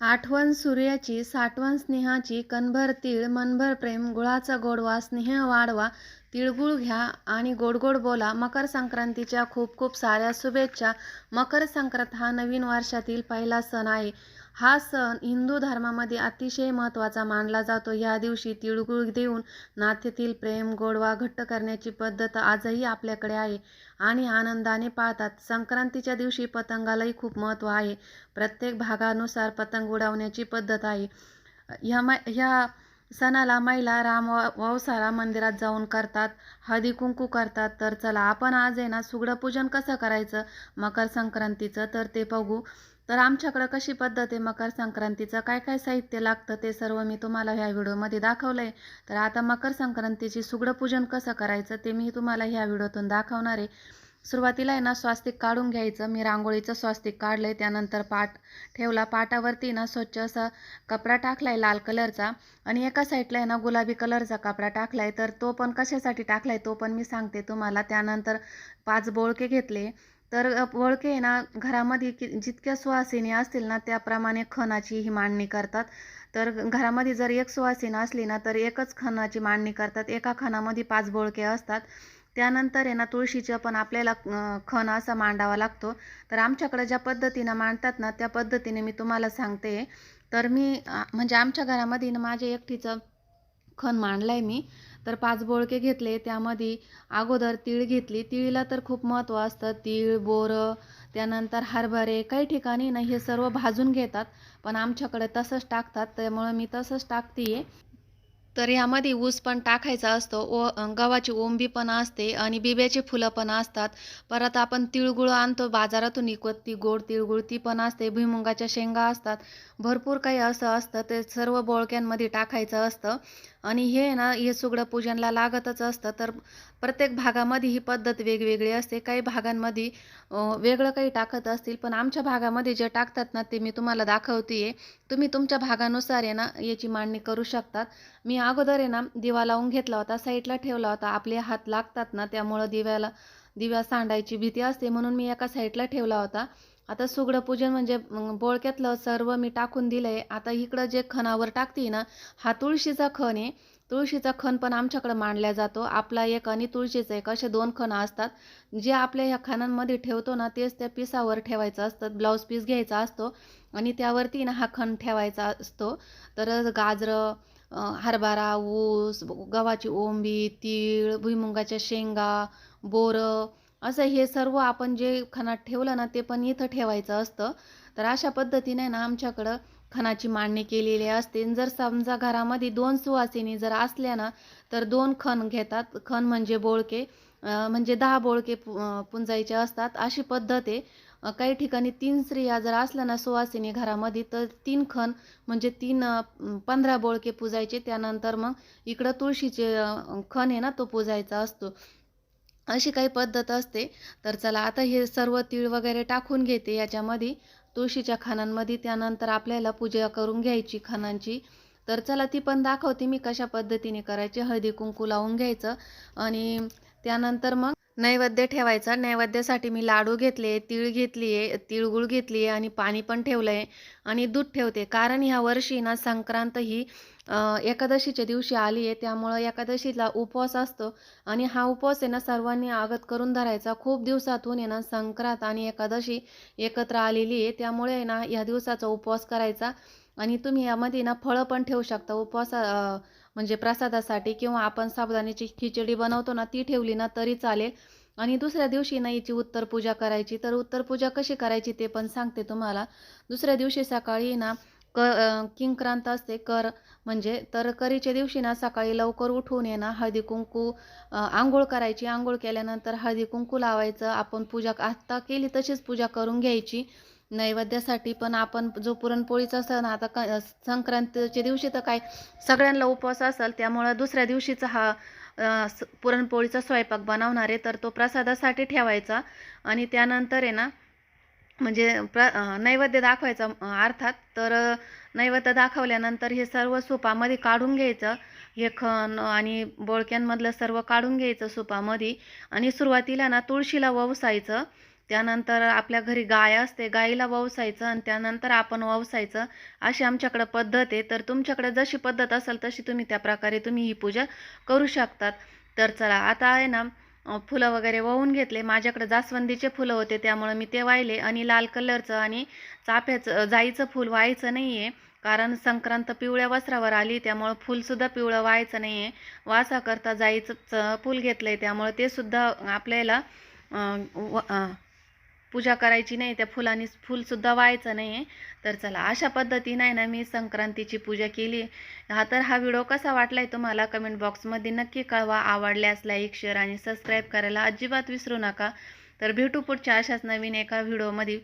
आठवण सूर्याची साठवण स्नेहाची कणभर तीळ मनभर प्रेम गुळाचा गोडवा स्नेह वाढवा तिळगुळ घ्या आणि गोड गोड बोला. मकर संक्रांतीच्या खूप खूप साऱ्या शुभेच्छा. मकर संक्रांत हा नवीन वर्षातील पहिला सण आहे. हा सण हिंदू धर्मामध्ये अतिशय महत्त्वाचा मानला जातो. या दिवशी तिळगुळ देऊन नात्यातील प्रेम गोडवा घट्ट करण्याची पद्धत आजही आपल्याकडे आहे आणि आनंदाने पाळतात. संक्रांतीच्या दिवशी पतंगालाही खूप महत्त्व आहे. प्रत्येक भागानुसार पतंग उडवण्याची पद्धत आहे. ह्या म ह्या सणाला महिला राम व ववसाला मंदिरात जाऊन करतात हळदी कुंकू करतात. तर चला आपण आज आहे ना सुगडं पूजन कसं करायचं? मकर संक्रांतीचं तर ते बघू. तर आमच्याकडं कशी पद्धत आहे मकर संक्रांतीचं? काय काय साहित्य लागतं ते सर्व मी तुम्हाला ह्या व्हिडिओमध्ये दाखवलं आहे तर आता मकर संक्रांतीची सुगडं पूजन कसं करायचं ते मी तुम्हाला ह्या व्हिडिओतून दाखवणार आहे. सुरुवातीला आहे ना स्वास्तिक काढून घ्यायचं. मी रांगोळीचं स्वास्तिक काढलं आहे त्यानंतर पाट ठेवला. पाटावरती ना स्वच्छ असा कपडा टाकला आहे लाल कलरचा. आणि एका साईडला आहे ना गुलाबी कलरचा कपडा टाकला आहे तर तो पण कशासाठी टाकला आहे तो पण मी सांगते तुम्हाला. त्यानंतर पाच बोळके घेतले. तर बोळके आहे ना घरामध्ये कि जितक्या सुवासिनी असतील ना त्याप्रमाणे खणाची ही मांडणी करतात. तर घरामध्ये जर एक सुवासिनी असली ना तर एकच खणाची मांडणी करतात. एका खणामध्ये पाच बोळके असतात. त्यानंतर आहे ना तुळशीचं पण आपल्याला खण असा मांडावा लागतो. तर आमच्याकडे ज्या पद्धतीनं मांडतात ना त्या पद्धतीने मी तुम्हाला सांगते. तर मी म्हणजे आमच्या घरामध्ये ना माझ्या एकटीचं खण मांडलं आहे मी. तर पाच बोळके घेतले त्यामध्ये अगोदर तीळ घेतली. तिळीला तर खूप महत्त्व असतं. तीळ बोरं त्यानंतर हरभरे काही ठिकाणी ना हे सर्व भाजून घेतात. पण आमच्याकडे तसंच टाकतात. त्यामुळं मी तसंच टाकते तर यामध्ये ऊस पण टाकायचा असतो. ओ गव्हाची ओंबी पण असते आणि बिब्याची फुलं पण असतात. परत आपण तिळगुळ आणतो बाजारातून विकत ती गोड तिळगुळ ती पण असते. भुईमुगाच्या शेंगा असतात. भरपूर काही असं असतं. ते सर्व बोळक्यांमध्ये टाकायचं असतं. आणि हे ना हे सुगडं पूजनला लागतच असतं. तर प्रत्येक भागामध्ये ही पद्धत वेगवेगळी असते. काही भागांमध्ये वेगळं काही टाकत असतील पण आमच्या भागामध्ये जे टाकतात ना ते मी तुम्हाला दाखवते तुम्ही तुमच्या भागानुसार आहे ना याची मांडणी करू शकतात. मी अगोदर आहे ना दिवा लावून घेतला होता साईडला ठेवला होता. आपले हात लागतात ना त्यामुळं दिव्याला दिव्या सांडायची भीती असते म्हणून मी एका साईडला ठेवला होता. आता सुगडं पूजन म्हणजे बोळक्यातलं सर्व मी टाकून दिलं आहे आता इकडं जे खणावर टाकते ना हा तुळशीचा खण आहे. तुळशीचा खण पण आमच्याकडं मांडला जातो. आपला एक आणि तुळशीचा एक असे दोन खणं असतात. जे आपल्या ह्या खणांमध्ये ठेवतो ना तेच त्या पिसावर ठेवायचं असतं. ब्लाऊज पीस घ्यायचा असतो आणि त्यावरती ना हा खण ठेवायचा असतो. तर गाजरं हरभरा ऊस गव्हाची ओंबी तीळ भुईमुगाच्या शेंगा बोरं असं हे सर्व आपण जे खणात ठेवलं ना ते पण इथं ठेवायचं असतं. तर अशा पद्धतीने ना आमच्याकडं खणाची मांडणी केलेली असते. जर समजा घरामध्ये दोन सुवासिनी जर असल्या ना तर दोन खण घेतात. खण म्हणजे बोळके म्हणजे दहा बोळके पुंजायचे असतात. अशी पद्धत आहे. काही ठिकाणी तीन स्त्रिया जर असल्या ना सुवासिनी घरामध्ये तर तीन खण म्हणजे तीन पंधरा बोळके पुजायचे. त्यानंतर मग इकडं तुळशीचे खण आहे ना तो पुजायचा असतो. अशी काही पद्धत असते. तर चला आता हे सर्व तीळ वगैरे टाकून घेते. याच्यामध्ये तुळशीच्या खानांमध्ये त्यानंतर आपल्याला पूजा करून घ्यायची खानांची तर चला ती पण दाखवते मी कशा पद्धतीने करायची. हळदी कुंकू लावून घ्यायचं. आणि त्यानंतर मग नैवेद्य ठेवायचा. नैवेद्यासाठी मी लाडू घेतले तीळ घेतली आहे तिळगुळ घेतली आहे आणि पाणी पण ठेवलं आहे आणि दूध ठेवते. कारण ह्या वर्षी ना संक्रांत ही एकादशीच्या दिवशी आली आहे. त्यामुळं एकादशीला उपवास असतो आणि हा उपवास आहे ना सर्वांनी आगत करून धरायचा. खूप दिवसातून आहे ना संक्रांत आणि एकादशी एकत्र आलेली आहे. त्यामुळे आहे ना ह्या दिवसाचा उपवास करायचा आणि तुम्ही यामध्ये ना फळं पण ठेवू शकता. उपवास म्हणजे प्रसादासाठी किंवा आपण साबुदाण्याची खिचडी बनवतो ना ती ठेवली ना तरी चालेल. आणि दुसऱ्या दिवशी ना याची उत्तर पूजा करायची. तर उत्तर पूजा कशी करायची ते पण सांगते तुम्हाला. दुसऱ्या दिवशी सकाळी ना क किंक्रांत असते. कर म्हणजे तर करीच्या दिवशी ना सकाळी लवकर उठून ये ना हळदी कुंकू आंघोळ करायची. आंघोळ केल्यानंतर हळदी कुंकू लावायचं. आपण पूजा आत्ता केली तशीच पूजा करून घ्यायची. नैवेद्यासाठी पण आपण जो पुरणपोळीचा सण आता क संक्रांतीच्या दिवशी तर काय सगळ्यांना उपवास असेल त्यामुळं दुसऱ्या दिवशीचा हा पुरणपोळीचा स्वयंपाक बनवणार आहे तर तो प्रसादासाठी ठेवायचा. आणि त्यानंतर आहे ना म्हणजे प्र नैवेद्य दाखवायचा अर्थात. तर नैवेद्य दाखवल्यानंतर हे सर्व सुपामध्ये काढून घ्यायचं. हे खण आणि बोळक्यांमधलं सर्व काढून घ्यायचं सुपामध्ये. आणि सुरुवातीला ना तुळशीला ववसायचं. त्यानंतर आपल्या घरी गाय असते गाईला ववसायचं आणि त्यानंतर आपण ववसायचं अशी आमच्याकडं पद्धत आहे. तर तुमच्याकडे जशी पद्धत असेल तशी तुम्ही त्या प्रकारे तुम्ही ही पूजा करू शकतात. तर चला आता आहे ना फुलं वगैरे वाहून घेतले. माझ्याकडे जास्वंदीचे फुलं होते त्यामुळे मी ते वाहिले. आणि लाल कलरचं आणि चाफ्याचं जाईचं फूल व्हायचं नाही आहे कारण संक्रांत पिवळ्या वस्त्रावर आली त्यामुळं फुलसुद्धा पिवळं व्हायचं नाही आहे वासाकरता जाईचं फूल घेतलं आहे त्यामुळं ते सुद्धा आपल्याला पूजा करायची नाही त्या फुलांनी फुलसुद्धा व्हायचं नाही आहे तर चला अशा पद्धतीनं आहे ना मी संक्रांतीची पूजा केली. हा तर हा व्हिडिओ कसा वाटलाय तुम्हाला कमेंट बॉक्समध्ये नक्की कळवा. आवडल्यास लाईक शेअर आणि सबस्क्राईब करायला अजिबात विसरू नका. तर भेटू पुढच्या अशाच नवीन एका व्हिडिओमध्ये.